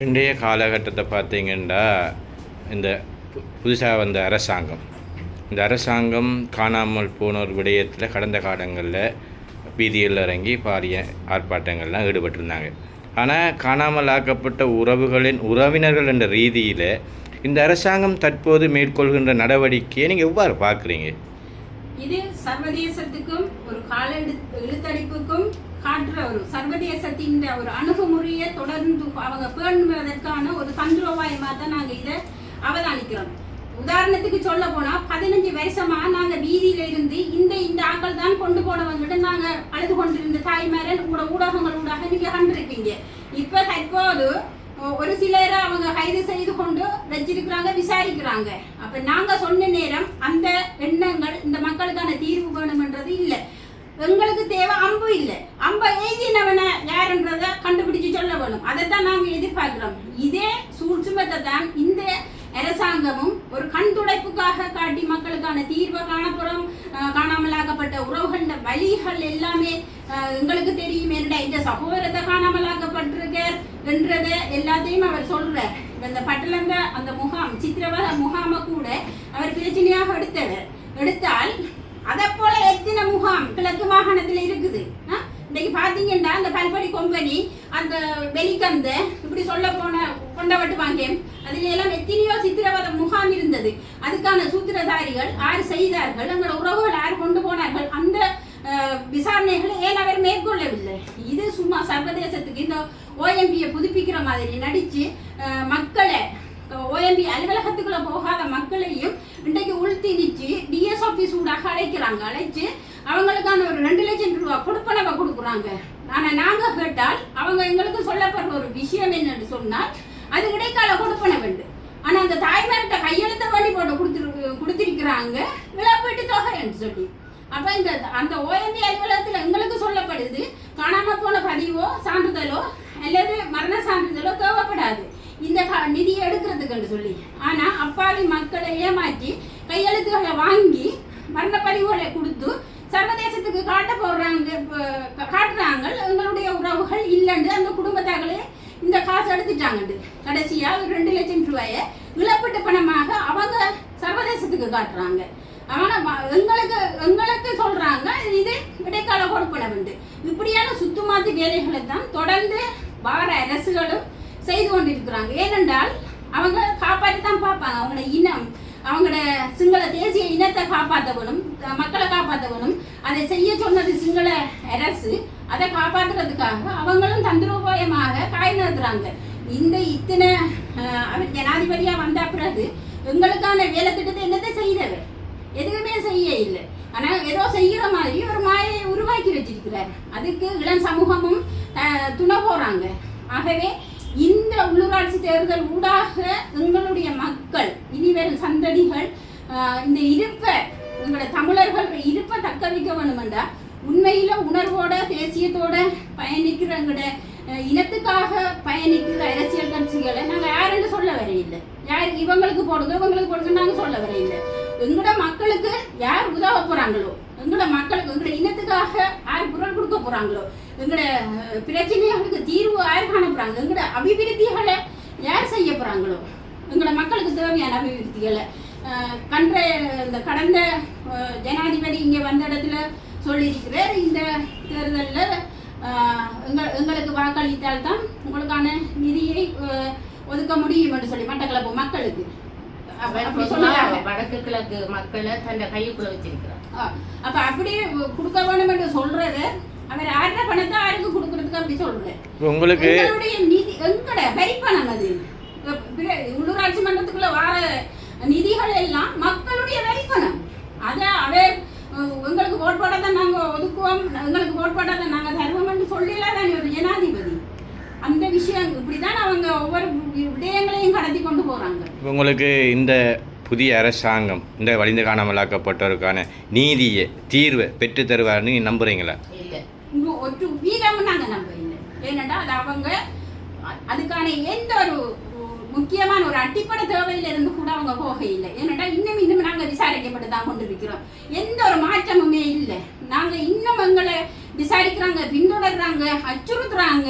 இன்றைய காலகட்டத்தை பார்த்தீங்கன்னா இந்த பு- புதுசாக வந்த அரசாங்கம். இந்த அரசாங்கம் காணாமல் போன ஒரு விடயத்தில் கடந்த காலங்களில் வீதியில் இறங்கி பாரிய ஆர்ப்பாட்டங்கள்லாம் ஈடுபட்டிருந்தாங்க. ஆனால் காணாமல் ஆக்கப்பட்ட உறவுகளின் உறவினர்கள் என்ற ரீதியில் இந்த அரசாங்கம் தற்போது மேற்கொள்கின்ற நடவடிக்கையை நீங்கள் எவ்வாறு பார்க்குறீங்க? இது சர்வதேசத்துக்கும் ஒரு கால எழுத்தடிப்புக்கும் காட்டுற ஒரு சர்வதேசத்தின் ஒரு அணுகுமுறையை தொடர்ந்து அவங்க பேணுவதற்கான ஒரு தந்திரோபாயமாக தான் நாங்கள் இதை அவதானிக்கிறோம். உதாரணத்துக்கு சொல்ல போனால் பதினஞ்சு வருஷமா நாங்கள் வீதியில இருந்து இந்த இந்த ஆக்கள் தான் கொண்டு போனவங்கிட்ட நாங்கள் அழுது கொண்டிருந்த தாய்மாரன் கூட ஊடகங்கள் ஊடாக நீங்க கண்டிருப்பீங்க இப்போ தற்போது ஒரு சிலரை அவங்க கைது செய்து கொண்டு வச்சிருக்கிறாங்க விசாரிக்கிறாங்க. அப்போ நாங்கள் சொன்ன நேரம் அந்த எண்ணங்கள் இந்த மக்களுக்கான தீர்வு வேணும்ன்றது இல்லை. எங்களுக்கு தேவை அம்பு இல்லை. அம்பை எழுதினவனை யாருன்றதை கண்டுபிடி வேண்டும் வேணும் அதைத்தான் நாங்கள் எதிர்பார்க்கிறோம். இதே சூழ்ச்சிமத்தை தான் இந்த அரசாங்கமும் ஒரு கண் துடைப்புக்காக காட்டி மக்களுக்கான தீர்வை காணப்புறம் காணாமலாக்கப்பட்ட உறவுகள வழிகள் எல்லாமே எங்களுக்கு தெரியும். என்ற இந்த சகோதரத்தை காணாமலாக்கப்பட்டிருக்க என்றதை எல்லாத்தையும் அவர் சொல்றார். இந்த பட்டலந்த அந்த முகாம் சித்திரவத முகாம கூட அவர் பிரச்சனையாக எடுத்தவர் எடுத்தால் அதை போல எத்தனை முகாம் கிழக்கு வாகனத்தில் இருக்குது? ஆ? இன்னைக்கு பாத்தீங்கன்னா அந்த பல்படி கொம்பனி அந்த வெளிக்கந்த இப்படி சொல்ல போன கொண்டவட்டு வாங்கியம் அதுல எல்லாம் எத்தனையோ சித்திரவத முகாம் இருந்தது. அதுக்கான சூத்திரதாரிகள் யார் செய்தார்கள். எங்களோட உறவுகள் யார் கொண்டு போனார்கள். அந்த விசாரணைகளை ஏன் அவர் மேற்கொள்ளவில்லை? இது சும்மா சர்வதேசத்துக்கு இந்த ஓஎம்பியை புதுப்பிக்கிற மாதிரி நடிச்சு மக்களை ஓஎம்பி அலுவலகத்துக்குள்ள போகாத மக்களையும் இன்றைக்கு உள்திணிச்சு டிஎஸ் ஆபீஸ் ஊடாக அழைக்கிறாங்க. அழைச்சு அவங்களுக்கான ஒரு ரெண்டு லட்சம் ரூபா கொடுப்பனவை கொடுக்குறாங்க. ஆனால் நாங்கள் கேட்டால் அவங்க எங்களுக்கு சொல்லப்படுற ஒரு விஷயம் என்னன்னு சொன்னால் அது இடைக்கால கொடுப்பன வேண்டு. ஆனால் அந்த தாய்மார்கிட்ட கையெழுத்த வழி போட்டு கொடுத்துரு கொடுத்திருக்கிறாங்க. இழப்பீட்டு தொகைன்னு சொல்லி. அப்போ இந்த அந்த ஓஎம்பி அலுவலகத்தில் எங்களுக்கு சொல்லப்படுது காணாமல் போன பதிவோ சான்றிதழோ அல்லது மரண சான்றிதழோ தேவைப்படாது. இந்த க- நிதியை எடுக்கிறதுக்குன்னு சொல்லி. ஆனால் அப்பாவி மக்களை ஏமாற்றி கையெழுத்துகளை வாங்கி மரண பதிவுகளை கொடுத்து சர்வதேசத்துக்கு காட்ட போடுறாங்க இப்ப காட்டுறாங்க எங்களுடைய இல்லைண்டு அந்த குடும்பத்தாங்களே இந்த காசு எடுத்துட்டாங்கண்டு. கடைசியா ஒரு ரெண்டு லட்சம் ரூபாய இழப்பீட்டு பணமாக அவங்க சர்வதேசத்துக்கு காட்டுறாங்க. ஆனா எங்களுக்கு எங்களுக்கு சொல்றாங்க இது இடைக்கால கொடுப்பன உண்டு இப்படியான சுத்துமாத்தி வேலைகளை தான் தொடர்ந்து வார அரசுகளும் செய்து கொண்டிருக்கிறாங்க. ஏனென்றால் அவங்க காப்பாற்றி தான் பார்ப்பாங்க. அவங்களோட இனம் அவங்களோட சிங்கள தேசிய இனத்தை காப்பாற்றவனும் மக்களை காப்பாற்றவனும் அதை செய்ய சொன்னது சிங்கள அரசு. அதை காப்பாற்றுறதுக்காக அவங்களும் தந்திரோபாயமாக காய் நிறுத்துறாங்க இந்த இத்தனை அவர் ஜனாதிபதியாக வந்த பிறகு எங்களுக்கான வேலை திட்டத்தை என்னத்தை செய்தவர்? எதுவுமே செய்ய இல்லை. ஆனால் ஏதோ செய்கிற மாதிரி ஒரு மாயை உருவாக்கி வச்சிருக்கிறார். அதுக்கு இளம் சமூகமும் துணை போகிறாங்க ஆகவே இந்த உள்ளூராட்சி தேர்தல் ஊடாக எங்களுடைய மக்கள் இனிவரும் சந்ததிகள் இந்த இருப்பை எங்களோட தமிழர்கள் இருப்பை தக்க வைக்க வேணுமெண்டா உண்மையில உணர்வோட தேசியத்தோட பயணிக்கிற எங்களோட இனத்துக்காக பயணிக்கிற அரசியல் கட்சிகளை நாங்கள் யாருன்னு சொல்ல வரையில்லை. யார் இவங்களுக்கு போடுங்க இவங்களுக்கு போடுங்க நாங்கள் சொல்ல வரையில்லை. எங்களோட மக்களுக்கு யார் உதவ போறாங்களோ எங்களோட மக்களுக்கு எங்களோட இனத்துக்காக யார் குரல் கொடுக்க போறாங்களோ எங்களோட பிரச்சனைகளுக்கு தீர்வு யார் காண எங்களோட அபிவிருத்திகளை யார் செய்ய போறாங்களோ எங்களோட மக்களுக்கு தேவையான அபிவிருத்திகளை கன்ற இந்த கடந்த ஜனாதிபதி இங்கே வந்த இடத்துல சொல்லியிருக்கிறார். இந்த தேர்தலில் எங்கள் எங்களுக்கு வாக்களித்தால் தான் உங்களுக்கான நிதியை ஒதுக்க முடியும் என்று சொல்லி மட்டக்களப்பு மக்களுக்கு. வடக்கு கிழக்கு மக்களை தன்னை கையுக்குள்ள வச்சிருக்கிறார். அப்ப அப்படி கொடுக்க வேணும் என்று சொல்றது அவர் ஆடுற பணத்தை யாருக்கு கொடுக்கறதுக்கு அப்படி இப்போ உங்களுக்கு நிதி எங்கட வரிப்பணம் அது? இப்ப பிற- உள்ளூராட்சி மன்றத்துக்குள்ள வர நிதிகள் எல்லாம் மக்களுடைய வரிப்பணம். அத அவர் அஹ், ஓட் போடாத நாங்க ஒதுக்குவோம். எங்களுக்கு ஓட் போடாத நாங்க தருவோம்னு சொல்லல தானே ஒரு ஜனாதிபதி. அந்த விஷயம் இப்படிதான் அவங்க ஒவ்வொரு விடயங்களையும் கடத்தி கொண்டு போறாங்க. இப்போ உங்களுக்கு இந்த புதிய அரசாங்கம் இந்த வலிந்து காணாமலாக்கப்பட்டோருக்கான நீதியை தீர்வை பெற்று தருவார்னு நம்புறீங்களா? இல்ல. இன்னும் ஒரு வீதம் நாங்க நம்ப இல்லை ஏனென்றா அது அவங்க அதுக்கான எந்த ஒரு முக்கியமான ஒரு அடிப்படை தேவையில இருந்து கூட அவங்க போக இல்லை ஏனென்றா இன்னும் இன்னும் நாங்க விசாரிக்கப்பட்டு தான் கொண்டிருக்கிறோம். எந்த இல்லை. நாங்க இன்னும் எங்களை விசாரிக்கிறாங்க பின்தொடர்றாங்க அச்சுறுத்துறாங்க.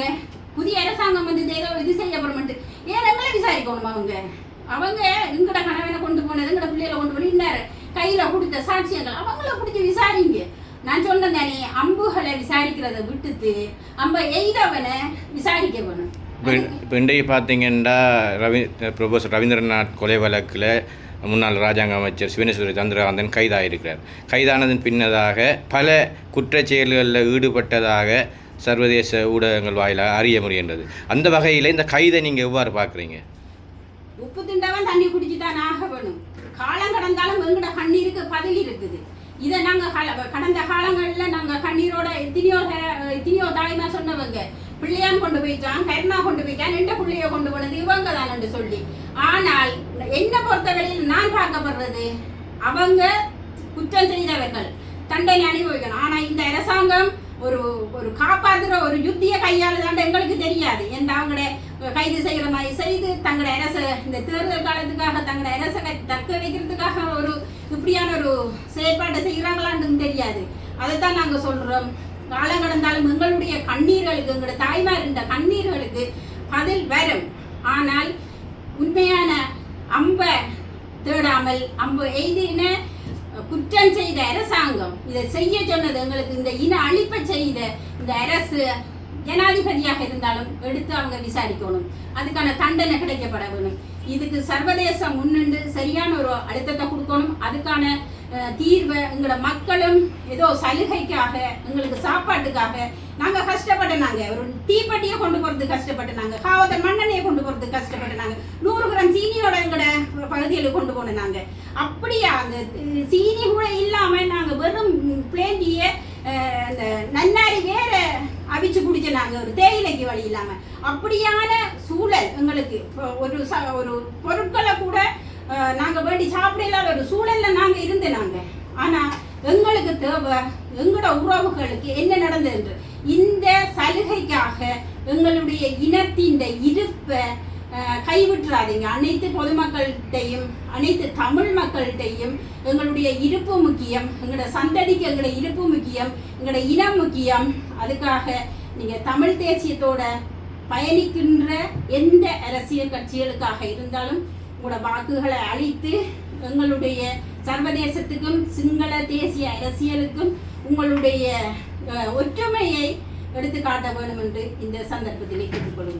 புதிய அரசாங்கம் வந்து இது செய்யப்படமாட்டு ஏன் எங்களை விசாரிக்கணும் அவங்க? அவங்க எங்கட கணவனை கொண்டு போனது எங்கட பிள்ளைகளை கொண்டு போய் இன்னார் கையில கொடுத்த சாட்சியங்கள். அவங்கள பிடிச்சி விசாரிங்க. நான் சொன்னேன் தானே அம்புகளை விசாரிக்கிறத விட்டுட்டு அம்ப எய்தவனை விசாரிக்க வேணும். இப்போ இப்போ இன்றைக்கு பார்த்தீங்கன்னா ரவி ப்ரொஃபஸர் ரவீந்திரநாத் கொலை வழக்கில் முன்னாள் ராஜாங்க அமைச்சர் சிவனேஸ்வரி சந்திரகாந்தன் கைதாகியிருக்கிறார் கைதானதன் பின்னதாக பல குற்றச் செயல்களில் ஈடுபட்டதாக சர்வதேச ஊடகங்கள் வாயிலாக அறிய முடிகின்றது. அந்த வகையில் இந்த கைதை நீங்கள் எவ்வாறு பார்க்குறீங்க? உப்பு திண்டவன் தண்ணி குடிச்சு தான் ஆக வேணும் காலம் கடந்தாலும் எங்கட கண்ணீருக்கு பதில் இருக்குது. இதை நாங்கள் கடந்த காலங்களில் நாங்கள் கண்ணீரோட எத்தனையோ எத்தனையோ தாய்மா சொன்னவங்க பிள்ளையான் கொண்டு போயிட்டான் கருணா கொண்டு போயிட்டான் எந்த பிள்ளைய கொண்டு போனது இவங்க தான் சொல்லி. ஆனால் என்ன பொறுத்தவரையில் நான் பார்க்கப்படுறது அவங்க குற்றம் செய்தவர்கள். தண்டனை அனுபவிக்கணும். ஆனால் இந்த அரசாங்கம் ஒரு ஒரு காப்பாத்துற ஒரு யுத்தியை கையாளுதாண்ட எங்களுக்கு தெரியாது. எந்த அவங்கள கைது செய்கிற மாதிரி செய்து தங்களோட அரச இந்த தேர்தல் காலத்துக்காக தங்களோட அரசை தக்க வைக்கிறதுக்காக ஒரு இப்படியான ஒரு செயற்பாட்டை செய்கிறாங்களான்னு தெரியாது. அதைத்தான் நாங்கள் சொல்கிறோம் காலம் கடந்தாலும் எங்களுடைய கண்ணீர்களுக்கு எங்களுடைய தாய்மார் இந்த கண்ணீர்களுக்கு பதில் வரும். ஆனால் உண்மையான தேடாமல் அம்பு எய்தின குற்றம் செய்த அரசாங்கம். இதை செய்ய சொன்னது எங்களுக்கு இந்த இன அழிப்பை செய்த இந்த அரசு ஜனாதிபதியாக இருந்தாலும் எடுத்து அவங்க விசாரிக்கணும். அதுக்கான தண்டனை கிடைக்கப்பட வேணும் இதுக்கு சர்வதேசம் முன்னின்று சரியான ஒரு அழுத்தத்தை கொடுக்கணும். அதுக்கான தீர்வை எங்களோட மக்களும் ஏதோ சலுகைக்காக எங்களுக்கு சாப்பாட்டுக்காக நாங்கள் கஷ்டப்பட்டனாங்க. ஒரு தீப்பெட்டியை கொண்டு போகிறது கஷ்டப்பட்டனாங்க. காவத்தர் மண்ணெண்ணையை கொண்டு போகிறது கஷ்டப்பட்டனாங்க. நூறு கிராம் சீனியோட எங்களோட பகுதியில் கொண்டு போனாங்க அப்படியா அந்த சீனி கூட இல்லாமல் நாங்கள் வெறும் பிளேண்டியை அந்த நன்னாரி வேற அவிச்சு குடிச்ச நாங்கள் ஒரு தேயிலைக்கு வழி இல்லாமல் அப்படியான சூழல் எங்களுக்கு. ஒரு ச- ஒரு பொருட்களை கூட நாங்கள் வேண்டி சாப்பிட இல்லாத ஒரு சூழலில் நாங்கள் இருந்து நாங்கள் ஆனால் எங்களுக்கு தேவை எங்களோட உறவுகளுக்கு என்ன நடந்தது என்று. இந்த சலுகைக்காக எங்களுடைய இனத்தின் இருப்பை கைவிட்டுறாதீங்க. அனைத்து பொதுமக்கள்கிட்டையும் அனைத்து தமிழ் மக்கள்கிட்டையும் எங்களுடைய இருப்பு முக்கியம் எங்களோட சந்ததிக்கு எங்களோட இருப்பு முக்கியம் எங்களோட இனம் முக்கியம். அதுக்காக நீங்கள் தமிழ் தேசியத்தோட பயணிக்கின்ற எந்த அரசியல் கட்சிகளுக்காக இருந்தாலும் உங்களோட வாக்குகளை அளித்து எங்களுடைய சர்வதேசத்துக்கும் சிங்கள தேசிய அரசியலுக்கும் உங்களுடைய ஒற்றுமையை எடுத்துக்காட்ட வேண்டும் என்று இந்த சந்தர்ப்பத்திலே கேட்டுக்கொள்ளுங்கள்